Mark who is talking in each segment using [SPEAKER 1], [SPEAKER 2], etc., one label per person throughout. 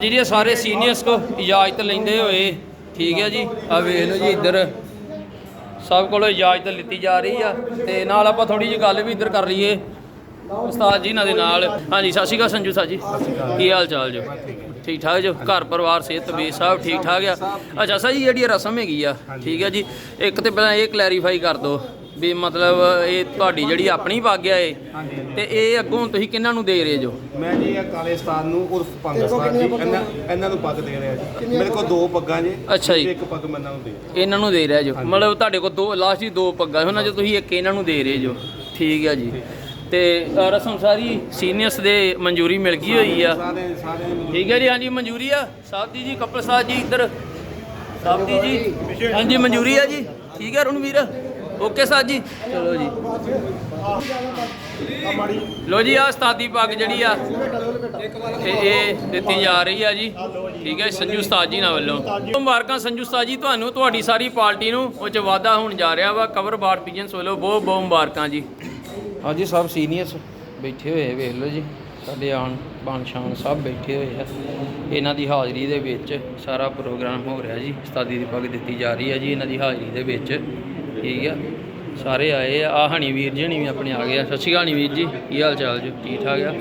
[SPEAKER 1] ਜੀ ਇਹ ਸਾਰੇ ਸੀਨੀਅਰਸ ਕੋ ਇਜਾਜ਼ਤ ਲੈਂਦੇ ਹੋਏ, ਠੀਕ ਹੈ ਜੀ। ਆ ਵੇਖ ਲਓ ਜੀ ਇੱਧਰ, ਸਭ ਕੋਲੋਂ ਇਜਾਜ਼ਤ ਲਿੱਤੀ ਜਾ ਰਹੀ ਆ। ਤੇ ਨਾਲ ਆਪਾਂ ਥੋੜੀ ਜਿਹੀ ਗੱਲ ਵੀ ਇੱਧਰ ਕਰ ਲਈਏ, ਉਸਤਾਦ ਜੀ ਇਹਨਾਂ ਦੇ ਨਾਲ। ਹਾਂਜੀ, ਸਤਿ ਸ਼੍ਰੀ ਅਕਾਲ ਸੰਜੂ ਸਾਹਿਬ ਜੀ। ਕੀ ਹਾਲ ਚਾਲ ਜੋ? ਠੀਕ ਠਾਕ ਜੋ? ਘਰ ਪਰਿਵਾਰ, ਸਿਹਤ, ਤਬੀਅਤ ਸਭ ਠੀਕ ਠਾਕ ਆ? ਅੱਛਾ, ਸਰ ਜੀ, ਜਿਹੜੀ ਇਹ ਰਸਮ ਹੈਗੀ ਆ, ਠੀਕ ਹੈ ਜੀ, ਇੱਕ ਤੇ ਪਹਿਲਾਂ ਇਹ ਕਲੈਰੀਫਾਈ ਕਰ ਦਿਓ। ਵੀ ਮਤਲਬ ਇਹ ਤੁਹਾਡੀ ਜਿਹੜੀ ਆਪਣੀ ਪੱਗ ਆ ਇਹ। ਤੇ ਇਹ ਅੱਗੋਂ ਤੁਸੀਂ ਕਿਹਨਾਂ ਨੂੰ ਦੇ ਰਹੇ ਜੋ?
[SPEAKER 2] ਮੈਂ ਜੀ ਇਹ ਕਾਲੇ ਸਤਾਨ ਨੂੰ ਉਰਫ ਪੰਗ ਸਤਾਨ ਜੀ ਇਹਨਾਂ ਇਹਨਾਂ ਨੂੰ ਪੱਗ ਦੇ ਰਿਹਾ ਜੀ। ਮੇਰੇ ਕੋਲ ਦੋ ਪੱਗਾਂ ਜੀ
[SPEAKER 1] ਅੱਛਾ ਜੀ।
[SPEAKER 2] ਇੱਕ ਪੱਗ ਮੈਂ ਇਹਨਾਂ ਨੂੰ ਦੇ ਰਿਹਾ।
[SPEAKER 1] ਇਹਨਾਂ ਨੂੰ ਦੇ ਰਿਹਾ ਜੋ। ਮਤਲਬ ਤੁਹਾਡੇ ਕੋਲ ਦੋ ਲਾਸਟ ਹੀ ਦੋ ਪੱਗਾਂ ਉਹਨਾਂ ਚ ਤੁਸੀਂ ਇੱਕ ਇਹਨਾਂ ਨੂੰ ਦੇ ਰਹੇ ਜੋ। ਠੀਕ ਆ ਜੀ। ਤੇ ਅ, ਰਸਮ ਸਾਰੀ ਸੀਨੀਅਰਸ ਦੇ ਮਨਜ਼ੂਰੀ ਮਿਲ ਗਈ ਹੋਈ ਆ।
[SPEAKER 2] ਸਾਰੇ ਸਾਰੇ
[SPEAKER 1] ਠੀਕ ਹੈ ਜੀ ਹਾਂਜੀ ਮਨਜ਼ੂਰੀ ਆ। ਸਾਹਿਬ ਜੀ ਕਪਲ ਸਾਹਿਬ ਜੀ ਇੱਧਰ। ਸਾਹਿਬ ਦੀ ਜੀ। ਹਾਂਜੀ ਮਨਜ਼ੂਰੀ ਆ ਜੀ। ਠੀਕ ਹੈ ਰਣਵੀਰ। ਓਕੇ ਸਾਹਿਬ ਜੀ। ਚਲੋ ਜੀ। ਲੋ ਜੀ ਆ ਉਸਤਾਦੀ ਪੱਗ ਜਿਹੜੀ ਆ ਤੇ ਇਹ ਦਿੱਤੀ ਜਾ ਰਹੀ ਆ ਜੀ। ਠੀਕ ਹੈ, ਸੰਜੂ ਉਸਤਾਦ ਜੀ ਨਾਲ ਵੱਲੋਂ। ਮੁਬਾਰਕਾਂ ਸੰਜੂ ਉਸਤਾਦ ਜੀ, ਤੁਹਾਨੂੰ, ਤੁਹਾਡੀ ਸਾਰੀ ਪਾਰਟੀ ਨੂੰ ਉਹ ਚ ਵਾਧਾ ਹੋਣ ਜਾ ਰਿਹਾ ਵਾ। ਕਵਰ ਬਾਰ ਪੀਜਨਸ ਵੱਲੋਂ ਬਹੁਤ ਬਹੁਤ ਮੁਬਾਰਕਾਂ ਜੀ। ਹਾਂਜੀ, ਸਭ ਸੀਨੀਅਰਸ ਬੈਠੇ ਹੋਏ ਵੇਖ ਲਓ ਜੀ। ਸਾਡੇ ਆਣ ਬਾਣ ਸ਼ਾਨ ਸਭ ਬੈਠੇ ਹੋਏ ਆ। ਇਹਨਾਂ ਦੀ ਹਾਜ਼ਰੀ ਦੇ ਵਿੱਚ ਸਾਰਾ ਪ੍ਰੋਗਰਾਮ ਹੋ ਰਿਹਾ ਜੀ। ਉਸਤਾਦੀ ਦੀ ਪੱਗ ਦਿੱਤੀ ਜਾ ਰਹੀ ਹੈ ਜੀ, ਇਹਨਾਂ ਦੀ ਹਾਜ਼ਰੀ ਦੇ ਵਿੱਚ। ਠੀਕ ਆ। ਸਾਰੇ ਆਏ ਆ। ਆਹ ਹਣੀ ਵੀਰ ਜੀ ਹਣੀ ਵੀ ਆਪਣੇ ਆ ਗਏ ਆ। ਸਤਿ ਸ਼੍ਰੀ ਅਕਾਲ ਹਣੀ ਵੀਰ ਜੀ। ਕੀ ਹਾਲ ਚਾਲ ਜੀ? ਠੀਕ ਠਾਕ ਆ?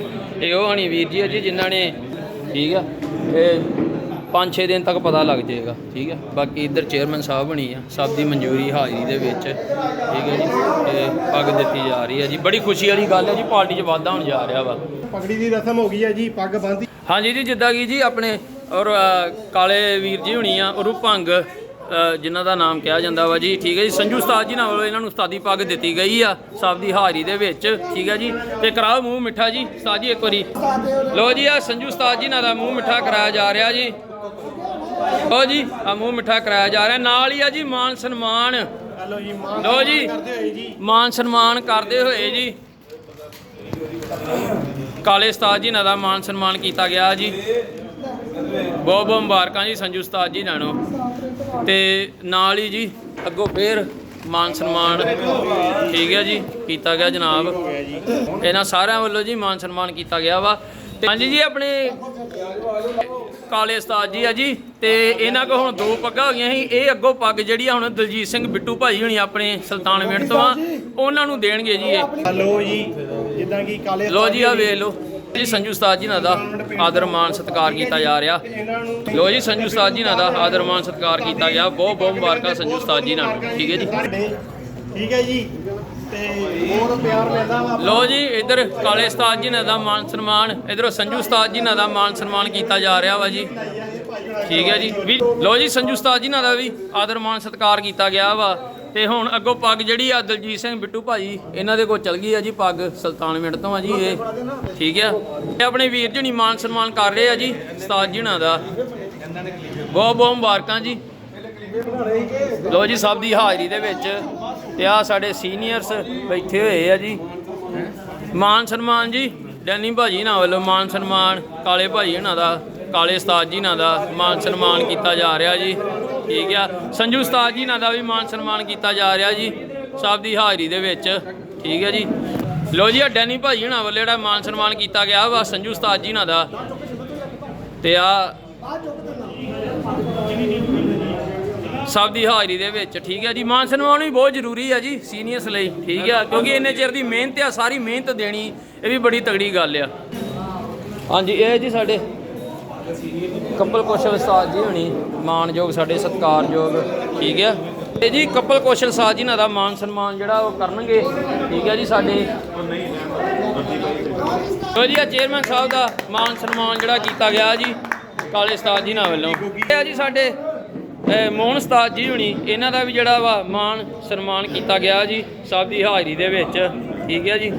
[SPEAKER 1] ਇਹ ਉਹ ਹਣੀ ਵੀਰ ਜੀ ਆ ਜੀ ਜਿਨ੍ਹਾਂ ਨੇ ਠੀਕ ਆ ਇਹ 5-6 ਦਿਨ ਤੱਕ ਪਤਾ ਲੱਗ ਜਾਏਗਾ। ਠੀਕ ਹੈ ਬਾਕੀ ਇੱਧਰ ਚੇਅਰਮੈਨ ਸਾਹਿਬ ਬਣੀ ਆ। ਸਭ ਦੀ ਮਨਜ਼ੂਰੀ ਹਾਜ਼ਰੀ ਦੇ ਵਿੱਚ। ਠੀਕ ਹੈ ਜੀ? ਇਹ ਪੱਗ ਦਿੱਤੀ ਜਾ ਰਹੀ ਹੈ ਜੀ। ਬੜੀ ਖੁਸ਼ੀ ਵਾਲੀ ਗੱਲ ਹੈ ਜੀ। ਪਾਰਟੀ 'ਚ ਵਾਧਾ ਹੋਣ ਜਾ ਰਿਹਾ ਵਾ।
[SPEAKER 3] ਪਗੜੀ ਦੀ ਰਸਮ ਹੋ ਗਈ ਹੈ ਜੀ। ਪੱਗ ਬੰਨ੍ਹਦੀ
[SPEAKER 1] ਹਾਂਜੀ ਜੀ ਜਿੱਦਾਂ ਕਿ ਜੀ ਆਪਣੇ ਔਰ ਕਾਲੇ ਵੀਰ ਜੀ ਹੁਣੀ ਆ। ਔਰ ਭੰਗ ਜਿਨ੍ਹਾਂ ਦਾ ਨਾਮ ਕਿਹਾ ਜਾਂਦਾ ਵਾ ਜੀ। ਠੀਕ ਹੈ ਜੀ, ਸੰਜੂ ਉਸਤਾਦ ਜੀ ਨਾਲ ਵੱਲੋਂ ਇਹਨਾਂ ਨੂੰ ਉਸਤਾਦੀ ਪੱਗ ਦਿੱਤੀ ਗਈ ਆ ਸਾਹਿਬ ਦੀ ਹਾਜ਼ਰੀ ਦੇ ਵਿੱਚ। ਠੀਕ ਹੈ ਜੀ, ਤੇ ਕਰਾਓ ਮੂੰਹ ਮਿੱਠਾ ਜੀ, ਉਸਤਾਦ ਜੀ ਇੱਕ ਵਾਰੀ। ਲੋ ਜੀ, ਆ ਸੰਜੂ ਉਸਤਾਦ ਜੀ ਨਾਲ ਦਾ ਮੂੰਹ ਮਿੱਠਾ ਕਰਾਇਆ ਜਾ ਰਿਹਾ ਜੀ। ਲੋ ਜੀ, ਆ ਮੂੰਹ ਮਿੱਠਾ ਕਰਾਇਆ ਜਾ ਰਿਹਾ। ਨਾਲ ਹੀ ਆ ਜੀ, ਮਾਨ ਸਨਮਾਨ। ਲੋ ਜੀ
[SPEAKER 3] ਕਰਦੇ ਜੀ
[SPEAKER 1] ਮਾਨ ਸਨਮਾਨ ਕਰਦੇ ਹੋਏ ਜੀ। ਕਾਲੇ ਉਸਤਾਦ ਜੀ ਨਾਲ ਦਾ ਮਾਨ ਸਨਮਾਨ ਕੀਤਾ ਗਿਆ ਜੀ। ਬਹੁਤ ਬਹੁਤ ਮੁਬਾਰਕਾਂ ਜੀ ਸੰਜੂ ਉਸਤਾਦ ਜੀ ਨਾਲੋਂ। ਤੇ ਨਾਲ ਹੀ ਜੀ ਅੱਗੋਂ ਫੇਰ ਮਾਨ ਸਨਮਾਨ ਠੀਕ ਹੈ ਜੀ ਕੀਤਾ ਗਿਆ ਜਨਾਬ। ਇਹਨਾਂ ਸਾਰਿਆਂ ਵੱਲੋਂ ਜੀ ਮਾਨ ਸਨਮਾਨ ਕੀਤਾ ਗਿਆ ਵਾ। ਤੇ ਹਾਂਜੀ ਜੀ ਆਪਣੇ ਕਾਲੇ ਉਸਤਾਦ ਜੀ ਆ ਜੀ ਤੇ ਇਹਨਾਂ ਕੋ ਹੁਣ ਦੋ ਪੱਗਾਂ ਹੋ ਗਈਆਂ ਸੀ। ਇਹ ਅੱਗੋਂ ਪੱਗ ਜਿਹੜੀ ਆ ਹੁਣ ਦਲਜੀਤ ਸਿੰਘ ਬਿੱਟੂ ਭਾਈ ਹੁਣੀ ਆਪਣੇ ਸੁਲਤਾਨ ਮਿੰਟ ਤੋਂ ਆ। ਉਹਨਾਂ ਨੂੰ ਦੇਣਗੇ ਜੀ ਇਹ।
[SPEAKER 3] ਹਲੋ ਜੀ ਜਿੱਦਾਂ ਕਿ ਕਾਲੇ
[SPEAKER 1] ਲੋ ਜੀ ਆ ਵੇਖ ਲੋ ਜੀ ਸੰਜੂ ਉਸਤਾਦ ਜੀ ਨਾਲ ਦਾ ਆਦਰ ਮਾਨ ਸਤਿਕਾਰ ਕੀਤਾ ਜਾ ਰਿਹਾ। ਲੋ ਜੀ ਸੰਜੂ ਉਸਤਾਦ ਜੀ ਨਾਲ ਦਾ ਆਦਰ ਮਾਨ ਸਤਿਕਾਰ ਕੀਤਾ ਗਿਆ। ਬਹੁਤ ਬਹੁਤ ਮੁਬਾਰਕਾਂ ਸੰਜੂ ਉਸਤਾਦ ਜੀ ਨਾਲ। ਠੀਕ ਹੈ ਜੀ।
[SPEAKER 3] ਠੀਕ ਹੈ ਜੀ। ਤੇ ਬਹੁਤ ਪਿਆਰ ਮਿਲਦਾ ਵਾ
[SPEAKER 1] ਲੋ ਜੀ ਇਧਰ ਕਾਲੇ ਉਸਤਾਦ ਜੀ ਨਾਲ ਦਾ ਮਾਨ ਸਨਮਾਨ ਇਧਰੋਂ ਸੰਜੂ ਉਸਤਾਦ ਜੀ ਨਾਲ ਦਾ ਮਾਨ ਸਨਮਾਨ ਕੀਤਾ ਜਾ ਰਿਹਾ ਵਾ ਜੀ। ਠੀਕ ਹੈ ਜੀ। ਵੀ ਲੋ ਜੀ ਸੰਜੂ ਉਸਤਾਦ ਜੀ ਨਾਲ ਦਾ ਵੀ ਆਦਰ ਮਾਨ ਸਤਿਕਾਰ ਕੀਤਾ ਗਿਆ ਵਾ। ਤੇ ਹੁਣ ਅੱਗੋਂ ਪੱਗ ਜਿਹੜੀ ਆ ਦਲਜੀਤ ਸਿੰਘ ਬਿੱਟੂ ਭਾਜੀ, ਇਹਨਾਂ ਦੇ ਕੋਲ ਚਲ ਗਈ ਆ ਜੀ ਪੱਗ ਸੁਲਤਾਨ ਮਿੰਟ ਤੋਂ ਆ ਜੀ ਇਹ। ਠੀਕ ਆ? ਤੇ ਆਪਣੇ ਵੀਰ ਜੀ ਮਾਨ ਸਨਮਾਨ ਕਰ ਰਹੇ ਆ ਜੀ, ਉਸਤਾਦ ਜੀ ਹੁਣਾਂ ਦਾ। ਬਹੁਤ ਬਹੁਤ ਮੁਬਾਰਕਾਂ ਜੀ। ਲੋ ਜੀ, ਸਭ ਦੀ ਹਾਜ਼ਰੀ ਦੇ ਵਿੱਚ ਤੇ ਆ ਸਾਡੇ ਸੀਨੀਅਰਸ ਬੈਠੇ ਹੋਏ ਆ ਜੀ। ਮਾਨ ਸਨਮਾਨ ਜੀ, ਡੈਨੀ ਭਾਜੀ ਨਾਲ ਵੱਲੋਂ ਮਾਨ ਸਨਮਾਨ, ਕਾਲੇ ਭਾਜੀ ਉਹਨਾਂ ਦਾ, ਕਾਲੇ ਉਸਤਾਦ ਜੀ ਨਾਲ ਦਾ ਮਾਨ ਸਨਮਾਨ ਕੀਤਾ ਜਾ ਰਿਹਾ ਜੀ। ਠੀਕ ਆ। ਸੰਜੂ ਉਸਤਾਦ ਜੀ ਨਾਲ ਦਾ ਵੀ ਮਾਨ ਸਨਮਾਨ ਕੀਤਾ ਜਾ ਰਿਹਾ ਜੀ, ਸਭ ਦੀ ਹਾਜ਼ਰੀ ਦੇ ਵਿੱਚ, ਠੀਕ ਹੈ ਜੀ। ਲੋ ਜੀ ਆ ਡੈਨੀ ਭਾਜੀ ਉਹਨਾਂ ਵੱਲੋਂ ਜਿਹੜਾ ਮਾਨ ਸਨਮਾਨ ਕੀਤਾ ਗਿਆ ਵਾ, ਸੰਜੂ ਉਸਤਾਦ ਜੀ ਨਾਲ ਦਾ। ਤੇ ਆ ਸਭ ਦੀ ਹਾਜ਼ਰੀ ਦੇ ਵਿੱਚ, ਠੀਕ ਹੈ ਜੀ। ਮਾਨ ਸਨਮਾਨ ਵੀ ਬਹੁਤ ਜ਼ਰੂਰੀ ਹੈ ਜੀ, ਸੀਨੀਅਰਸ ਲਈ, ਠੀਕ ਹੈ ਕਿਉਂਕਿ ਇੰਨੇ ਚਿਰ ਦੀ ਮਿਹਨਤ ਆ, ਸਾਰੀ ਮਿਹਨਤ ਦੇਣੀ, ਇਹ ਵੀ ਬੜੀ ਤਗੜੀ ਗੱਲ ਆ। ਹਾਂਜੀ, ਇਹ ਜੀ ਸਾਡੇ ਕਪਲ ਕੌਸ਼ਲ ਉਸਤਾਦ ਜੀ ਹੋਣੀ, ਮਾਨਯੋਗ ਸਾਡੇ ਸਤਿਕਾਰਯੋਗ, ਠੀਕ ਹੈ ਤੇ ਜੀ ਕਪਲ ਕੌਸ਼ਲ ਉਸਤਾਦ ਜੀ ਨਾਲ ਦਾ ਮਾਨ ਸਨਮਾਨ ਜਿਹੜਾ ਉਹ ਕਰਨਗੇ, ਠੀਕ ਹੈ ਜੀ ਸਾਡੇ? ਲੋ ਜੀ, ਆ ਚੇਅਰਮੈਨ ਸਾਹਿਬ ਦਾ ਮਾਨ ਸਨਮਾਨ ਜਿਹੜਾ ਕੀਤਾ ਗਿਆ ਜੀ, ਕਾਲੇ ਉਸਤਾਦ ਜੀ ਨਾਲ ਵੱਲੋਂ। ਇਹ ਆ ਜੀ ਸਾਡੇ ਮੋਹਨ ਉਸਤਾਦ ਜੀ ਹੁਣੀ, ਇਹਨਾਂ ਦਾ ਵੀ ਜਿਹੜਾ ਵਾ ਮਾਨ ਸਨਮਾਨ ਕੀਤਾ ਗਿਆ ਜੀ, ਸਭ ਦੀ ਹਾਜ਼ਰੀ ਦੇ ਵਿੱਚ, ਠੀਕ ਹੈ ਜੀ?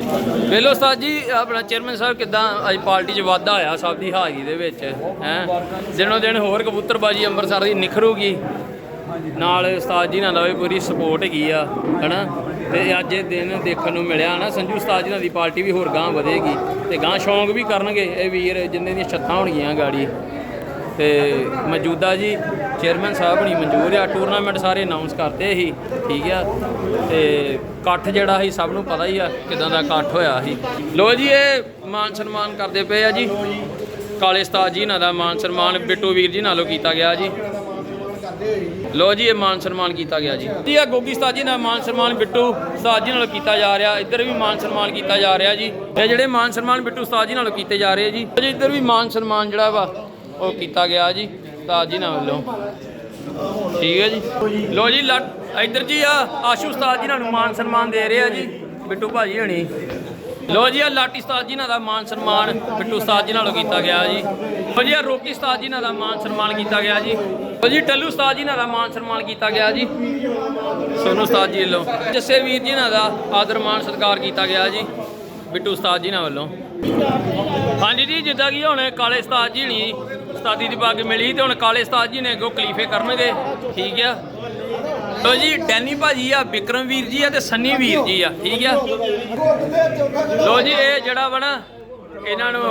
[SPEAKER 1] ਵੇਲੋ ਉਸਤਾਦ ਜੀ, ਆਪਣਾ ਚੇਅਰਮੈਨ ਸਾਹਿਬ ਕਿਦਾਂ ਅੱਜ ਪਾਰਟੀ 'ਚ ਵਾਧਾ ਹੋਇਆ ਸਭ ਦੀ ਹਾਜ਼ਰੀ ਦੇ ਵਿੱਚ, ਹੈ? ਦਿਨੋ ਦਿਨ ਹੋਰ ਕਬੂਤਰਬਾਜੀ ਅੰਮ੍ਰਿਤਸਰ ਦੀ ਨਿਖਰੂਗੀ। ਨਾਲ ਉਸਤਾਦ ਜੀ ਨਾਲ ਦਾ ਵੀ ਪੂਰੀ ਸਪੋਰਟ ਹੈਗੀ ਆ, ਹਨਾ? ਤੇ ਅੱਜ ਇਹ ਦਿਨ ਦੇਖਣ ਨੂੰ ਮਿਲਿਆ ਨਾ ਸੰਜੂ ਉਸਤਾਦ ਜੀ ਨਾਲ ਦੀ ਪਾਰਟੀ ਵੀ ਹੋਰ ਗਾਂ ਵਧੇਗੀ ਤੇ ਗਾਂ ਸ਼ੌਂਕ ਵੀ ਕਰਨਗੇ, ਇਹ ਵੀਰ ਜਿੰਨੇ ਦੀਆਂ ਛੱਤਾਂ ਹੋਣਗੀਆਂ ਗਾੜੀ। ਤੇ ਮੌਜੂਦਾ ਜੀ ਚੇਅਰਮੈਨ ਸਾਹਿਬ ਨਹੀਂ ਮਨਜ਼ੂਰ ਆ ਟੂਰਨਾਮੈਂਟ ਸਾਰੇ ਅਨਾਉਂਸ ਕਰਤੇ ਸੀ, ਠੀਕ ਆ? ਤੇ ਇਕੱਠ ਜਿਹੜਾ ਸੀ, ਸਭ ਨੂੰ ਪਤਾ ਹੀ ਆ ਕਿਦਾਂ ਦਾ ਇਕੱਠ ਹੋਇਆ ਸੀ। ਲੋ ਜੀ, ਇਹ ਮਾਨ ਸਨਮਾਨ ਕਰਦੇ ਪਏ ਆ ਜੀ। ਕਾਲੇ ਉਸਤਾਦ ਜੀ ਇਹਨਾਂ ਦਾ ਮਾਨ ਸਨਮਾਨ, ਬਿੱਟੂ ਵੀਰ ਜੀ ਨਾਲੋਂ ਕੀਤਾ ਗਿਆ ਜੀ। ਲੋ ਜੀ, ਇਹ ਮਾਨ ਸਨਮਾਨ ਕੀਤਾ ਗਿਆ ਜੀ। ਜੀ ਆ ਗੋਗੀ ਉਸਤਾਦ ਜੀ ਨਾਲ ਮਾਨ ਸਨਮਾਨ, ਬਿੱਟੂ ਉਸਤਾਦ ਜੀ ਨਾਲੋਂ ਕੀਤਾ ਜਾ ਰਿਹਾ। ਇੱਧਰ ਵੀ ਮਾਨ ਸਨਮਾਨ ਕੀਤਾ ਜਾ ਰਿਹਾ ਜੀ। ਇਹ ਜਿਹੜੇ ਮਾਨ ਸਨਮਾਨ ਬਿੱਟੂ ਉਸਤਾਦ ਜੀ ਨਾਲੋਂ ਕੀਤੇ ਜਾ ਰਹੇ ਜੀ। ਜੀ, ਇੱਧਰ ਵੀ ਮਾਨ ਸਨਮਾਨ ਜਿਹੜਾ ਵਾ ਉਹ ਕੀਤਾ ਗਿਆ ਜੀ ਉਸਤਾਦ ਜੀ ਨਾਲ ਵੱਲੋਂ ਠੀਕ ਹੈ ਜੀ। ਲੋ ਜੀ ਲੱਟ ਇੱਧਰ ਜੀ ਆ, ਆਸ਼ੂ ਉਸਤਾਦ ਜੀ ਨਾਲ ਨੂੰ ਮਾਨ ਸਨਮਾਨ ਦੇ ਰਹੇ ਆ ਜੀ, ਬਿੱਟੂ ਭਾਜੀ ਹਣੀ। ਲੋ ਜੀ, ਆ ਲਾਟੀ ਉਸਤਾਦ ਜੀ ਨਾਲ ਦਾ ਮਾਨ ਸਨਮਾਨ ਬਿੱਟੂ ਉਸਤਾਦ ਜੀ ਨਾਲੋਂ ਕੀਤਾ ਗਿਆ ਜੀ। ਲੋ ਜੀ, ਆ ਰੋਕੀ ਉਸਤਾਦ ਜੀ ਨਾਲ ਦਾ ਮਾਨ ਸਨਮਾਨ ਕੀਤਾ ਗਿਆ ਜੀ। ਲੋ ਜੀ, ਟੱਲੂ ਉਸਤਾਦ ਜੀ ਨਾਲ ਦਾ ਮਾਨ ਸਨਮਾਨ ਕੀਤਾ ਗਿਆ ਜੀ। ਸੋਨੂ ਉਸਤਾਦ ਜੀ ਵੱਲੋਂ। ਜੱਸੇ ਵੀਰ ਜੀ ਨਾਲ ਦਾ ਆਦਰ ਮਾਨ ਸਤਿਕਾਰ ਕੀਤਾ ਗਿਆ ਜੀ, ਬਿੱਟੂ ਉਸਤਾਦ ਜੀ ਨਾਲ ਵੱਲੋਂ। ਹਾਂਜੀ ਜੀ, ਜਿੱਦਾਂ ਕਿ ਹੁਣ ਕਾਲੇ ਉਸਤਾਦ ਜੀ ਹਣੀ ਉਸਤਾਦੀ ਦੀ ਪੱਗ ਮਿਲੀ ਤੇ ਹੁਣ ਕਾਲੇ ਉਸਤਾਦ ਜੀ ਨੇ ਅੱਗੋਂ ਕਲੀਫੇ ਕਰਨਗੇ ਠੀਕ ਆ। ਲੋ ਜੀ ਡੈਨੀ ਭਾਜੀ ਆ ਵਿਕਰਮ ਵੀਰ ਜੀ ਆ ਤੇ ਸੰਨੀ ਵੀਰ ਜੀ ਆ। ਠੀਕ ਆ। ਲੋ ਜੀ ਇਹ ਜਿਹੜਾ ਵਾ ਨਾ ਇਹਨਾਂ ਨੂੰ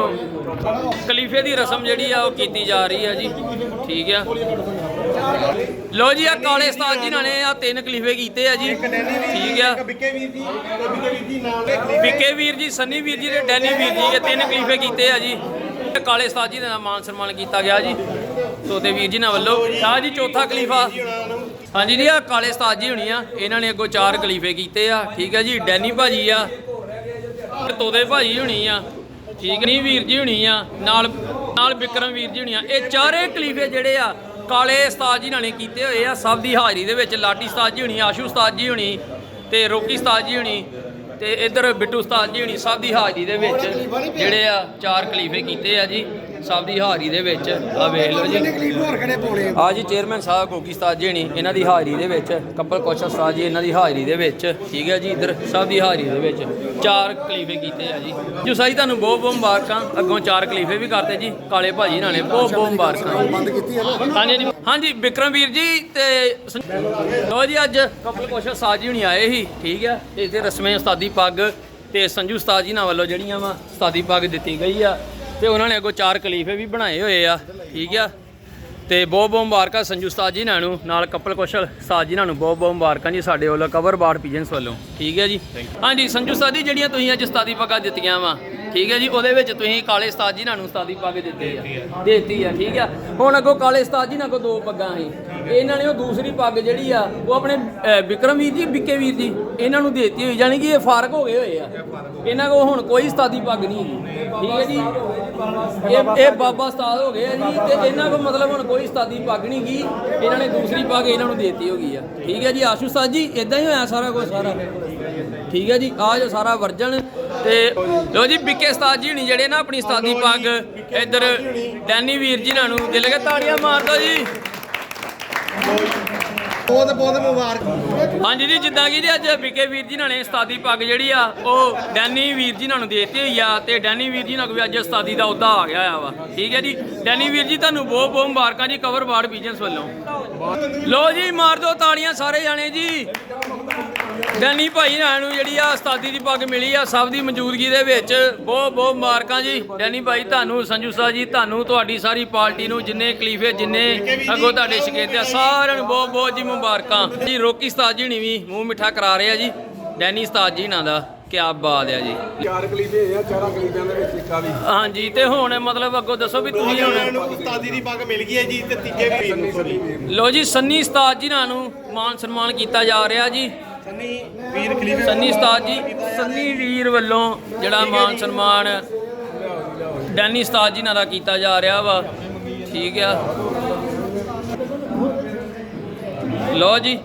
[SPEAKER 1] ਕਲੀਫੇ ਦੀ ਰਸਮ ਜਿਹੜੀ ਆ ਉਹ ਕੀਤੀ ਜਾ ਰਹੀ ਆ ਜੀ। ਠੀਕ ਆ। ਲੋ ਜੀ ਆ ਕਾਲੇ ਉਸਤਾਦ ਜੀ ਨਾਲ ਨੇ ਆ ਤਿੰਨ ਕਲੀਫੇ ਕੀਤੇ ਆ ਜੀ। ਠੀਕ ਆ।
[SPEAKER 3] ਬਿੱਕੇ ਵੀਰ ਜੀ ਬਿੱਕੇ ਵੀਰ ਜੀ ਨਾਲ
[SPEAKER 1] ਵਿਕੇ ਵੀਰ ਜੀ ਸੰਨੀ ਵੀਰ ਜੀ ਤੇ ਡੈਨੀ ਵੀਰ ਜੀ ਇਹ ਤਿੰਨ ਕਲੀਫੇ ਕੀਤੇ ਆ ਜੀ। ਕਾਲੇ ਉਸਤਾਦ ਜੀ ਦਾ ਮਾਨ ਸਨਮਾਨ ਕੀਤਾ ਗਿਆ ਜੀ। ਤੋਤੇ ਵੀਰ ਜੀ ਨਾਲ ਵੱਲੋਂ। ਆ ਜੀ ਚੌਥਾ ਕਲੀਫਾ ਹਾਂਜੀ ਜੀ ਆ ਕਾਲੇ ਉਸਤਾਦ ਜੀ ਹੋਣੀ ਆ ਇਹਨਾਂ ਨੇ ਅੱਗੋਂ ਚਾਰ ਕਲੀਫੇ ਕੀਤੇ ਆ। ਠੀਕ ਹੈ ਜੀ, ਡੈਨੀ ਭਾਜੀ ਆ, ਤੋਤੇ ਭਾਜੀ ਹੋਣੀ ਆ, ਠੀਕ ਨਹੀਂ ਵੀਰ ਜੀ ਹੋਣੀ ਆ, ਨਾਲ ਨਾਲ ਵਿਕਰਮ ਵੀਰ ਜੀ ਹੋਣੀ ਆ। ਇਹ ਚਾਰੇ ਕਲੀਫੇ ਜਿਹੜੇ ਆ, ਕਾਲੇ ਉਸਤਾਦ ਜੀ ਨਾਲ ਨੇ ਕੀਤੇ ਹੋਏ ਆ। ਸਭ ਦੀ ਹਾਜ਼ਰੀ ਦੇ ਵਿੱਚ ਲਾਟੀ ਉਸਤਾਦ ਜੀ ਹੋਣੀ, ਆਸ਼ੂ ਉਸਤਾਦ ਜੀ ਹੋਣੀ ਤੇ ਰੋਕੀ ਉਸਤਾਦ ਜੀ ਹੋਣੀ। ਤੇ ਇਧਰ ਬਿੱਟੂ ਉਸਤਾਦ ਜੀ ਹੋਣੀ ਸਭ ਦੀ ਹਾਜ਼ਰੀ ਦੇ ਵਿੱਚ ਜਿਹੜੇ ਆ ਚਾਰ ਕਲੀਫੇ ਕੀਤੇ ਆ ਜੀ। ਸਭ ਦੀ ਹਾਜ਼ਰੀ ਦੇ ਵਿੱਚ। ਆ ਵੇਖ ਲਓ ਜੀ। ਆ? ਜੀ ਚੇਅਰਮੈਨ ਸਾਹਿਬ ਗੋਗੀ ਉਸਤਾਦ ਜੀ ਨੇ ਇਹਨਾਂ ਦੀ ਹਾਜ਼ਰੀ ਦੇ ਵਿੱਚ। ਕੱਪਲ ਕੋਸ਼ਾ ਉਸਤਾਦ ਜੀ ਇਹਨਾਂ ਦੀ ਹਾਜ਼ਰੀ ਦੇ ਵਿੱਚ। ਠੀਕ ਹੈ ਜੀ ਇੱਧਰ ਸਭ ਦੀ ਹਾਜ਼ਰੀ ਦੇ ਵਿੱਚ। ਚਾਰ ਕਲੀਫੇ ਕੀਤੇ ਆ ਜੀ। ਜੋ ਸਾਈ ਤੁਹਾਨੂੰ ਬਹੁਤ ਬਹੁਤ ਮੁਬਾਰਕਾਂ। ਅੱਗੋਂ ਚਾਰ ਕਲੀਫੇ ਵੀ ਕਰਤੇ ਜੀ ਕਾਲੇ ਭਾਜੀ ਨਾਲ ਨੇ ਬਹੁਤ ਬਹੁਤ ਮੁਬਾਰਕਾਂ
[SPEAKER 3] ਬੰਦ ਕੀਤੀ ਹੈ ਨਾ?
[SPEAKER 1] ਹਾਂਜੀ ਜੀ ਹਾਂਜੀ ਵਿਕਰਮ ਵੀਰ ਜੀ ਤੇ ਲੋ ਜੀ ਅੱਜ ਕਪਲ ਕੋਸ਼ਾ ਉਸਤਾਦ ਜੀ ਹੁਣੀ ਆਏ ਸੀ। ਠੀਕ ਤੇ ਇੱਥੇ ਰਸਮੇ ਉਸਤਾਦੀ ਪੱਗ ਤੇ ਸੰਜੂ ਉਸਤਾਦ ਜੀ ਨਾਲ ਵੱਲੋਂ ਜਿਹੜੀਆਂ ਵਾ ਉਸਤਾਦੀ ਪੱਗ ਦਿੱਤੀ ਗਈ ਆ। ਤੇ ਉਹਨਾਂ ਨੇ ਅੱਗੋਂ ਚਾਰ ਕਲੀਫੇ ਵੀ ਬਣਾਏ ਹੋਏ ਆ, ਠੀਕ ਆ। ਤੇ ਬਹੁਤ ਬਹੁਤ ਮੁਬਾਰਕਾਂ ਸੰਜੂ ਉਸਤਾਦ ਜੀ ਨਾਲ ਨੂੰ, ਨਾਲ ਕਪਲ ਕੁਸ਼ਲ ਉਸਤਾਦ ਜੀ ਨਾਲ ਨੂੰ ਬਹੁਤ ਬਹੁਤ ਮੁਬਾਰਕਾਂ ਜੀ ਸਾਡੇ ਵੱਲੋਂ ਕਵਰ ਬਾਰ ਪੀਜਨਸ ਵੱਲੋਂ, ਠੀਕ ਹੈ ਜੀ। ਹਾਂਜੀ, ਸੰਜੂ ਉਸਤਾਦ ਜੀ, ਜਿਹੜੀਆਂ ਤੁਸੀਂ ਅੱਜ ਉਸਤਾਦੀ ਪੱਗਾਂ ਦਿੱਤੀਆਂ ਵਾ, ਠੀਕ ਹੈ ਜੀ। ਉਹਦੇ ਵਿੱਚ ਤੁਸੀਂ ਕਾਲੇ ਉਸਤਾਦ ਜੀ ਨਾਲ ਨੂੰ ਉਸਤਾਦੀ ਪੱਗ ਦਿੱਤੀ ਆ ਦਿੱਤੀ ਆ, ਠੀਕ ਆ। ਹੁਣ ਅੱਗੋਂ ਕਾਲੇ ਉਸਤਾਦ ਜੀ ਨਾਲ ਕੋ ਦੋ ਪੱਗਾਂ ਸੀ। ਇਹਨਾਂ ਨੇ ਉਹ ਦੂਸਰੀ ਪੱਗ ਜਿਹੜੀ ਆ ਉਹ ਆਪਣੇ ਅਹ, ਵਿਕਰਮ ਵੀਰ ਜੀ ਬਿੱਕੇ ਵੀਰ ਜੀ ਇਹਨਾਂ ਨੂੰ ਦੇਤੀ ਹੋਈ ਜਾਣੀ ਕਿ ਇਹ ਫਾਰਕ ਹੋ ਗਏ ਹੋਏ ਆ। ਇਹਨਾਂ ਕੋਲ ਹੁਣ ਕੋਈ ਸਤਾਦੀ ਪੱਗ ਨਹੀਂ ਹੈਗੀ। ਠੀਕ ਹੈ ਜੀ? ਇਹ ਇਹ ਬਾਬਾ ਉਸਤਾਦ ਹੋ ਗਏ ਆ ਜੀ ਤੇ ਇਹਨਾਂ ਕੋਲ ਮਤਲਬ ਹੁਣ ਕੋਈ ਸਤਾਦੀ ਪੱਗ ਨਹੀਂ ਗਈ ਇਹਨਾਂ ਨੇ ਦੂਸਰੀ ਪੱਗ ਇਹਨਾਂ ਨੂੰ ਦੇਤੀ ਹੋ ਗਈ ਆ। ਠੀਕ ਹੈ ਜੀ? ਆਸ਼ੂ ਉਸਤਾਦ ਜੀ ਇਦਾਂ ਹੀ ਹੋਇਆ ਸਾਰਾ ਕੁਝ ਸਾਰਾ ਠੀਕ ਹੈ ਜੀ? ਆ ਜੋ ਸਾਰਾ ਵਰਜਨ ਤੇ ਲੋ ਜੀ ਬਿੱਕੇ ਸਤਾਦ ਜੀ ਹੁਣੀ ਜਿਹੜੇ ਨਾ ਆਪਣੀ ਸਤਾਦੀ ਪੱਗ ਇੱਧਰ ਡੈਨੀ ਵੀਰ ਜੀ ਨਾਲ ਨੂੰ ਦਿਲ ਕੇ ਤਾੜੀਆਂ ਮਾਰ ਦਿਓ ਜੀ।
[SPEAKER 3] ਬਹੁਤ ਬਹੁਤ ਮੁਬਾਰਕ।
[SPEAKER 1] ਹਾਂਜੀ ਜੀ, ਜਿੱਦਾਂ ਕਿ ਜੀ ਅੱਜ ਵਿਕੇ ਵੀਰ ਜੀ ਨਾਲ ਉਸਤਾਦੀ ਪੱਗ ਜਿਹੜੀ ਆ, ਉਹ ਡੈਨੀ ਵੀਰ ਜੀ ਨਾਲ ਨੂੰ ਦੇਤੀ ਹੋਈ ਆ ਤੇ ਡੈਨੀ ਵੀਰ ਜੀ ਨਾਲ ਵੀ ਅੱਜ ਉਸਤਾਦੀ ਦਾ ਅਹੁਦਾ ਆ ਗਿਆ ਆ ਵਾ। ਠੀਕ ਹੈ ਜੀ? ਡੈਨੀ ਵੀਰ ਜੀ, ਤੁਹਾਨੂੰ ਬਹੁਤ ਬਹੁਤ ਮੁਬਾਰਕਾਂ ਜੀ ਕਵਰ ਵਾਰਡ ਬਿਜ਼ਨਸ ਵੱਲੋਂ। ਲੋ ਜੀ, ਮਾਰ ਦਿਓ ਤਾੜੀਆਂ ਸਾਰੇ ਜਾਣੇ ਜੀ। ਡੈਨੀ ਭਾਈ ਨਾਲ ਨੂੰ ਜਿਹੜੀ ਆ ਉਸਤਾਦੀ ਦੀ ਪੱਗ ਮਿਲੀ ਆ ਸਭ ਦੀ ਮੌਜੂਦਗੀ ਦੇ ਵਿੱਚ ਬਹੁਤ ਬਹੁਤ ਮੁਬਾਰਕਾਂ ਜੀ। ਡੈਨੀ ਭਾਈ ਤੁਹਾਨੂੰ ਸੰਜੂ ਸਾਹਿਬ ਜੀ ਤੁਹਾਨੂੰ ਤੁਹਾਡੀ ਸਾਰੀ ਪਾਰਟੀ ਨੂੰ ਜਿੰਨੇ ਕਲੀਫੇ ਜਿੰਨੇ ਅੱਗੋਂ ਤੁਹਾਡੇ ਸ਼ਿਕਾਇਤ ਆ ਸਾਰਿਆਂ ਨੂੰ ਬਹੁਤ ਬਹੁਤ ਜੀ ਮੁਬਾਰਕਾਂ। ਜੀ ਰੋਕੀ ਉਸਤਾਦ ਜੀ ਨੇ ਵੀ ਮੂੰਹ ਮਿੱਠਾ ਕਰਾ ਰਹੇ ਆ ਜੀ। ਡੈਨੀ ਉਸਤਾਦ ਜੀ ਨਾਲ ਦਾ ਕੀ ਬਾਤ ਆ ਜੀ।
[SPEAKER 4] ਚਾਰ ਕਲੀਫੇ ਆ ਚਾਰਾਂ ਕਲੀਫਿਆਂ ਦੇ ਵਿੱਚ ਇੱਕ ਆ ਵੀ
[SPEAKER 1] ਹਾਂਜੀ ਤੇ ਹੁਣ ਮਤਲਬ ਅੱਗੋਂ ਦੱਸੋ ਵੀ ਤੁਸੀਂ ਹੁਣ
[SPEAKER 3] ਨੂੰ ਉਸਤਾਦੀ ਦੀ ਪੱਗ ਮਿਲ ਗਈ ਹੈ ਜੀ ਤੇ ਤੀਜੇ ਵੀਰ ਨੂੰ
[SPEAKER 1] ਲੋ ਜੀ ਸੰਨੀ ਉਸਤਾਦ ਜੀ ਨਾਲ ਨੂੰ ਮਾਨ ਸਨਮਾਨ ਕੀਤਾ ਜਾ ਰਿਹਾ ਜੀ।
[SPEAKER 3] ਸੰਨੀ ਵੀਰ ਖਲੀਫੇ
[SPEAKER 1] ਸੰਨੀ ਉਸਤਾਦ ਜੀ ਸੰਨੀ ਵੀਰ ਵੱਲੋਂ ਜਿਹੜਾ ਮਾਨ ਸਨਮਾਨ ਡੈਨੀ ਉਸਤਾਦ ਜੀ ਨਾਲ ਦਾ ਕੀਤਾ ਜਾ ਰਿਹਾ ਵਾ। ਠੀਕ ਆ। ਲੋ ਜੀ।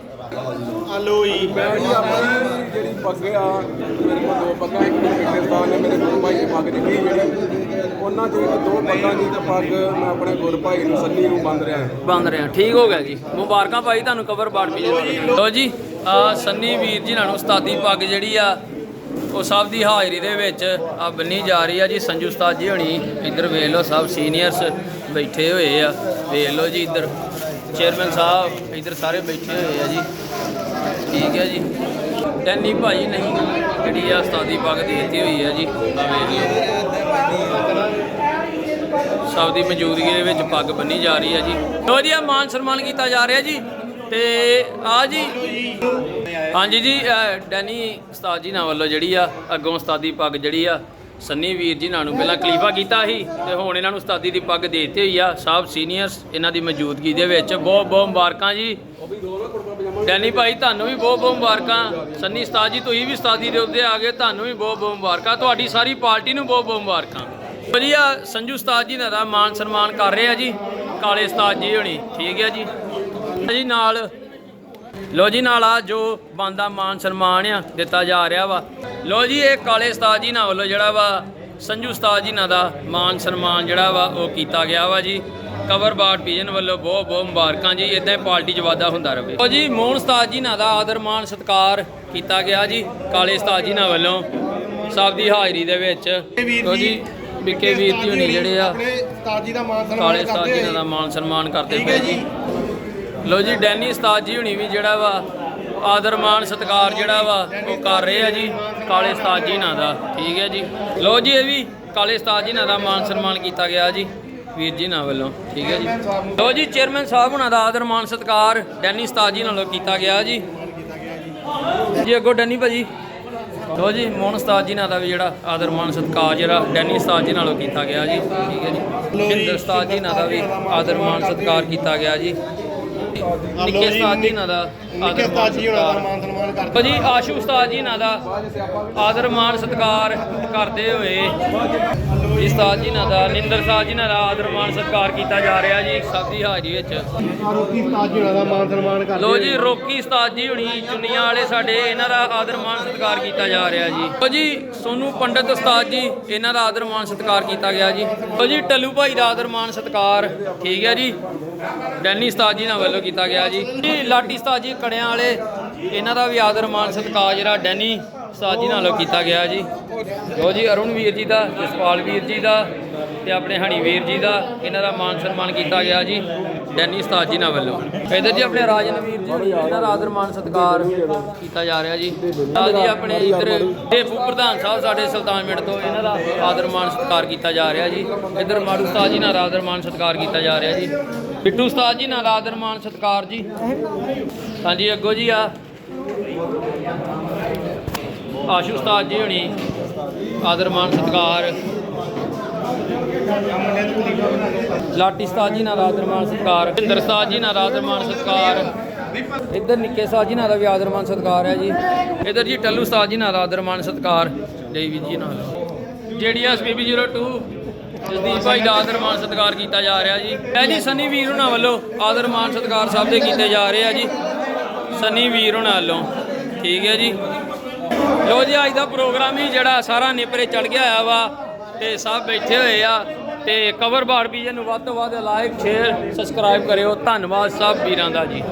[SPEAKER 3] ਹਲੋ ਜੀ।
[SPEAKER 4] ਮੈਂ ਜੀ ਆਪਣੀ ਜਿਹੜੀ ਪੱਗ ਆ ਮੇਰੇ ਕੋਲ ਦੋ ਪੱਗਾਂ ਇੱਕ ਪਾਕਿਸਤਾਨ ਨੇ ਮੇਰੇ ਗੁਰੂ ਭਾਈ ਦੀ ਪੱਗ ਦਿੱਤੀ ਜਿਹੜੀ। ਉਹਨਾਂ ਚੋਂ ਇੱਕ ਦੋ ਪੱਗਾਂ ਦੀ ਤੇ ਪੱਗ ਮੈਂ ਆਪਣੇ ਗੁਰੂ ਭਾਈ ਨੂੰ ਸੰਨੀ ਨੂੰ ਬੰਦ ਰਿਹਾ।
[SPEAKER 1] ਬੰਦ ਰਿਹਾ। ਠੀਕ ਹੋ ਗਿਆ ਜੀ। ਮੁਬਾਰਕਾਂ ਭਾਈ ਤੁਹਾਨੂੰ ਕਵਰ ਬਾੜ ਪੀ ਲੋ ਜੀ। ਆ ਸੰਨੀ ਵੀਰ ਜੀ ਨਾਲ ਨੂੰ ਉਸਤਾਦੀ ਪੱਗ ਜਿਹੜੀ ਆ, ਉਹ ਸਭ ਦੀ ਹਾਜ਼ਰੀ ਦੇ ਵਿੱਚ ਆ ਬੰਨੀ ਜਾ ਰਹੀ ਆ ਜੀ। ਸੰਜੂ ਉਸਤਾਦ ਜੀ ਹੋਣੀ ਇੱਧਰ ਵੇਖ ਲਓ, ਸਭ ਸੀਨੀਅਰਸ ਬੈਠੇ ਹੋਏ ਆ। ਵੇਖ ਲਓ ਜੀ ਇੱਧਰ, ਚੇਅਰਮੈਨ ਸਾਹਿਬ ਇੱਧਰ ਸਾਰੇ ਬੈਠੇ ਹੋਏ ਆ ਜੀ। ਠੀਕ ਹੈ ਜੀ। ਟੈਨੀ ਭਾਈ ਨਹੀਂ, ਜਿਹੜੀ ਆ ਉਸਤਾਦੀ ਪੱਗ ਦੇ ਦਿੱਤੀ ਹੋਈ ਆ ਜੀ, ਆ ਵੇਖ ਲਓ। ਸਭ ਦੀ ਮੌਜੂਦਗੀ ਦੇ ਵਿੱਚ ਪੱਗ ਬੰਨੀ ਜਾ ਰਹੀ ਆ ਜੀ। ਲੋ ਜੀ, ਆ ਮਾਨ ਸਨਮਾਨ ਕੀਤਾ ਜਾ ਰਿਹਾ ਜੀ। ਤੇ ਆ ਜੀ। ਹਾਂਜੀ ਜੀ ਅ, ਡੈਨੀ ਉਸਤਾਦ ਜੀ ਨਾਲ ਵੱਲੋਂ ਜਿਹੜੀ ਆ ਅੱਗੋਂ ਉਸਤਾਦੀ ਪੱਗ ਜਿਹੜੀ ਆ ਸੰਨੀ ਵੀਰ ਜੀ ਨਾਲ ਨੂੰ ਪਹਿਲਾਂ ਕਲੀਫਾ ਕੀਤਾ ਸੀ ਤੇ ਹੁਣ ਇਹਨਾਂ ਨੂੰ ਉਸਤਾਦੀ ਦੀ ਪੱਗ ਦੇ ਦਿੱਤੀ ਹੋਈ ਆ ਸਾਹਿਬ ਸੀਨੀਅਰਸ ਇਹਨਾਂ ਦੀ ਮੌਜੂਦਗੀ ਦੇ ਵਿੱਚ। ਬਹੁਤ ਬਹੁਤ ਮੁਬਾਰਕਾਂ ਜੀ। ਡੈਨੀ ਭਾਈ ਤੁਹਾਨੂੰ ਵੀ ਬਹੁਤ ਬਹੁਤ ਮੁਬਾਰਕਾਂ। ਸੰਨੀ ਉਸਤਾਦ ਜੀ ਤੁਸੀਂ ਵੀ ਉਸਤਾਦੀ ਦੇ ਉੱਤੇ ਆ ਗਏ ਤੁਹਾਨੂੰ ਵੀ ਬਹੁਤ ਬਹੁਤ ਮੁਬਾਰਕਾਂ। ਤੁਹਾਡੀ ਸਾਰੀ ਪਾਰਟੀ ਨੂੰ ਬਹੁਤ ਬਹੁਤ ਮੁਬਾਰਕਾਂ। ਵਧੀਆ ਸੰਜੂ ਉਸਤਾਦ ਜੀ ਦਾ ਮਾਨ ਸਨਮਾਨ ਕਰ ਰਹੇ ਆ ਜੀ ਕਾਲੇ ਉਸਤਾਦ ਜੀ ਹੋਣੀ। ਠੀਕ ਹੈ ਜੀ। ਜੀ ਨਾਲ। ਲੋ ਜੀ ਨਾਲ ਆ ਜੋ ਬੰਦਾ ਮਾਨ ਸਨਮਾਨ ਆ ਦਿੱਤਾ ਜਾ ਰਿਹਾ ਵਾ। ਲੋ ਜੀ ਇਹ ਕਾਲੇ ਉਸਤਾਦ ਜੀ ਨਾਲ ਵੱਲੋਂ ਜਿਹੜਾ ਵਾ ਸੰਜੂ ਉਸਤਾਦ ਜੀ ਨਾਲ ਦਾ ਮਾਨ ਸਨਮਾਨ ਜਿਹੜਾ ਵਾ ਉਹ ਕੀਤਾ ਗਿਆ ਵਾ ਜੀ। ਕਵਰ ਬਾਟ ਪੀਜਨ ਵੱਲੋਂ ਬਹੁਤ ਬਹੁਤ ਮੁਬਾਰਕਾਂ ਜੀ ਇਦਾਂ ਹੀ ਪਾਰਟੀ 'ਚ ਵਾਧਾ ਹੁੰਦਾ ਰਹੇ ਲੋ ਜੀ ਮੋਹਨ ਉਸਤਾਦ ਜੀ ਨਾਲ ਦਾ ਆਦਰ ਮਾਨ ਸਤਿਕਾਰ ਕੀਤਾ ਗਿਆ ਜੀ ਕਾਲੇ ਉਸਤਾਦ ਜੀ ਨਾਲ ਵੱਲੋਂ ਸਭ ਦੀ ਹਾਜ਼ਰੀ ਦੇ ਵਿੱਚ। ਲੋ ਜੀ ਵਿਕੇ ਵੀਰ ਜੀ ਹੁਣੀ ਜਿਹੜੇ ਆ
[SPEAKER 3] ਆਪਣੇ ਉਸਤਾਦ ਜੀ ਦਾ ਮਾਨ
[SPEAKER 1] ਕਾਲੇ
[SPEAKER 3] ਸਨਮਾਨ
[SPEAKER 1] ਉਸਤਾਦ
[SPEAKER 3] ਕਰਦੇ
[SPEAKER 1] ਜੀ ਨਾਲ ਦਾ ਮਾਨ ਸਨਮਾਨ ਕਰਦੇ ਪਏ ਜੀ।
[SPEAKER 3] ਜੀ।
[SPEAKER 1] ਲੋ ਜੀ ਡੈਨੀ ਉਸਤਾਦ ਜੀ ਹੁਣੀ ਵੀ ਜਿਹੜਾ ਵਾ ਆਦਰ ਮਾਨ ਸਤਿਕਾਰ ਜਿਹੜਾ ਵਾ ਉਹ ਕਰ ਰਹੇ ਆ ਜੀ ਕਾਲੇ ਉਸਤਾਦ ਜੀ ਨਾਂ ਦਾ ਠੀਕ ਹੈ ਜੀ। ਲੋ ਜੀ ਇਹ ਵੀ ਕਾਲੇ ਉਸਤਾਦ ਜੀ ਨਾਂ ਦਾ ਮਾਨ ਸਨਮਾਨ ਕੀਤਾ ਗਿਆ ਜੀ ਵੀਰ ਜੀ ਨਾਂ ਵੱਲੋਂ ਠੀਕ ਹੈ ਜੀ। ਲੋ ਜੀ ਚੇਅਰਮੈਨ ਸਾਹਿਬ ਹੁਣਾਂ ਦਾ ਆਦਰ ਮਾਨ ਸਤਿਕਾਰ ਡੈਨੀ ਉਸਤਾਦ ਜੀ ਨਾਲੋਂ ਕੀਤਾ ਗਿਆ ਜੀ। ਜੀ ਅੱਗੋ ਡੈਨੀ ਭਾਜੀ। ਲੋ ਜੀ ਮੋਹਨ ਉਸਤਾਦ ਜੀ ਨਾਲ ਦਾ ਵੀ ਜਿਹੜਾ ਆਦਰ ਮਾਨ ਸਤਿਕਾਰ ਜਿਹੜਾ ਡੈਨੀ ਉਸਤਾਦ ਜੀ ਨਾਲੋਂ ਕੀਤਾ ਗਿਆ ਜੀ ਠੀਕ ਹੈ ਜੀ। ਹਿੰਦਰ ਉਸਤਾਦ ਜੀ ਨਾਲ ਦਾ ਵੀ ਆਦਰ ਮਾਨ ਸਤਿਕਾਰ ਕੀਤਾ ਗਿਆ ਜੀ। ਨਿੱਕੇ ਉਸਤਾਦ ਜੀ ਨਾਲ ਦਾ
[SPEAKER 3] ਨਿੱਕੇ
[SPEAKER 1] ਆਦਰ ਮਾਨ
[SPEAKER 3] ਉਸਤਾਦ ਜੀ ਹੋਣਾ ਦਾ ਮਾਨ ਸਨਮਾਨ ਕਰਦੇ
[SPEAKER 1] ਭਾਜੀ ਆਸ਼ੂ ਉਸਤਾਦ ਜੀ ਨਾਲ ਦਾ ਆਦਰ ਮਾਨ ਸਤਿਕਾਰ ਕਰਦੇ ਹੋਏ ਜੀ ਉਸਤਾਦ ਜੀ ਨਾਲ ਦਾ ਨਿੰਦਰ ਉਸਤਾਦ ਜੀ ਨਾਲ ਦਾ ਆਦਰ ਮਾਨ ਸਤਿਕਾਰ ਕੀਤਾ ਜਾ ਰਿਹਾ ਜੀ ਸਭ ਦੀ ਹਾਜ਼ਰੀ ਵਿੱਚ।
[SPEAKER 3] ਰੋਕੀ ਉਸਤਾਦ ਜੀ ਹੋਣਾ ਦਾ ਮਾਨ ਸਨਮਾਨ ਕਰਦੇ
[SPEAKER 1] ਲੋ ਜੀ ਰੋਕੀ ਉਸਤਾਦ ਜੀ ਹੁਣੀ ਚੁੰਨੀਆਂ ਵਾਲੇ ਸਾਡੇ ਇਹਨਾਂ ਦਾ ਆਦਰ ਮਾਨ ਸਤਿਕਾਰ ਕੀਤਾ ਜਾ ਰਿਹਾ ਜੀ। ਲੋ ਜੀ ਸੋਨੂ ਪੰਡਤ ਉਸਤਾਦ ਜੀ ਇਹਨਾਂ ਦਾ ਆਦਰ ਮਾਨ ਸਤਿਕਾਰ ਕੀਤਾ ਗਿਆ ਜੀ। ਲੋ ਜੀ ਟੱਲੂ ਭਾਈ ਦਾ ਆਦਰ ਮਾਨ ਸਤਿਕਾਰ ਠੀਕ ਹੈ ਜੀ। ਡੈਨੀ ਉਸਤਾਦ ਜੀ ਨਾਲ ਵੱਲੋਂ ਕੀਤਾ ਗਿਆ ਜੀ। ਜੀ ਲਾਟੀ ਉਸਤਾਦ ਜੀ ਕੜਿਆਂ ਵਾਲੇ, ਇਹਨਾਂ ਦਾ ਵੀ ਆਦਰ ਮਾਨ ਸਤਿਕਾਰ ਜਿਹੜਾ ਡੈਨੀ ਉਸਤਾਦ ਜੀ ਨਾਲੋਂ ਕੀਤਾ ਗਿਆ ਜੀ। ਲੋ ਜੀ, ਅਰੁਣ ਵੀਰ ਜੀ ਦਾ, ਜਸਪਾਲ ਵੀਰ ਜੀ ਦਾ ਤੇ ਆਪਣੇ ਹਣੀ ਵੀਰ ਜੀ ਦਾ, ਇਹਨਾਂ ਦਾ ਮਾਨ ਸਨਮਾਨ ਕੀਤਾ ਗਿਆ ਜੀ, ਡੈਨੀ ਉਸਤਾਦ ਜੀ ਨਾਲ ਵੱਲੋਂ। ਇਧਰ ਜੀ ਆਪਣੇ ਰਾਜਨ ਵੀਰ ਜੀ, ਇਹਨਾਂ ਦਾ ਆਦਰ, ਮਾਨ, ਸਤਿਕਾਰ ਕੀਤਾ ਜਾ ਰਿਹਾ ਜੀ। ਨਾਲ ਜੀ ਆਪਣੇ ਇਧਰ ਦੇਪੂ ਪ੍ਰਧਾਨ ਸਾਹਿਬ ਸਾਡੇ ਸੁਲਤਾਨਪੁਰ ਤੋਂ ਇਹਨਾਂ ਦਾ ਆਦਰ, ਮਾਨ, ਸਤਿਕਾਰ ਕੀਤਾ ਜਾ ਰਿਹਾ ਜੀ। ਇਧਰ ਮਾੜੂ ਉਸਤਾਦ ਜੀ ਨਾਲ ਆਦਰ, ਮਾਨ, ਸਤਿਕਾਰ ਕੀਤਾ ਜਾ ਰਿਹਾ ਜੀ। ਬਿੱਟੂ ਉਸਤਾਦ ਜੀ ਨਾਲ ਆਦਰ, ਮਾਨ, ਸਤਿਕਾਰ ਜੀ। ਹਾਂਜੀ, ਅੱਗੋ ਜੀ ਆ। ਆਸ਼ੂ ਉਸਤਾਦ ਜੀ ਹੋਣੀ, ਆਦਰ ਮਾਨ ਸਤਿਕਾਰ। ਲਾਟੀ ਉਸਤਾਦ ਜੀ ਨਾਲ ਆਦਰ ਮਾਨ ਸਤਿਕਾਰ, ਭਿੰਦਰ ਉਸਤਾਦ ਜੀ ਨਾਲ ਆਦਰ ਮਾਨ ਸਤਿਕਾਰ। ਇੱਧਰ ਨਿੱਕੇ ਉਸਤਾਦ ਜੀ ਨਾਲ ਦਾ ਵੀ ਆਦਰ ਮਾਨ ਸਤਿਕਾਰ ਹੈ ਜੀ। ਇੱਧਰ ਜੀ ਟੱਲੂ ਉਸਤਾਦ ਜੀ ਨਾਲ ਦਾ ਆਦਰ ਮਾਨ ਸਤਿਕਾਰ, ਦੇਵੀ ਜੀ ਨਾਲ। ਜੀਡੀਐਸ ਬੀਬੀ 02 ਜਸਦੀਪ ਭਾਈ ਦਾ ਆਦਰ ਮਾਨ ਸਤਿਕਾਰ ਕੀਤਾ ਜਾ ਰਿਹਾ ਜੀ। ਇਹ ਜੀ ਸਨੀ ਵੀਰ ਹੁਣਾਂ ਵੱਲੋਂ ਆਦਰ ਮਾਨ ਸਤਿਕਾਰ ਸਭ ਦੇ ਕੀਤੇ ਜਾ ਰਹੇ ਆ ਜੀ। ਸਨੀ ਵੀਰ ਹੁਣਾਂ ਵੱਲੋਂ, ਠੀਕ ਹੈ ਜੀ। ਲੋ ਜੀ, ਅੱਜ ਦਾ ਪ੍ਰੋਗਰਾਮ ਹੀ ਜਿਹੜਾ ਸਾਰਾ ਨੇਪਰੇ ਚੜ ਗਿਆ ਹੋਇਆ ਵਾ ਤੇ ਸਭ ਬੈਠੇ ਹੋਏ ਆ ਤੇ ਕਵਰ ਬਾਰ ਵੀ ਇਹਨੂੰ ਵੱਧ ਤੋਂ ਵੱਧ ਲਾਈਕ ਸ਼ੇਅਰ ਸਬਸਕ੍ਰਾਈਬ ਕਰਿਓ। ਧੰਨਵਾਦ ਸਭ ਵੀਰਾਂ ਦਾ ਜੀ।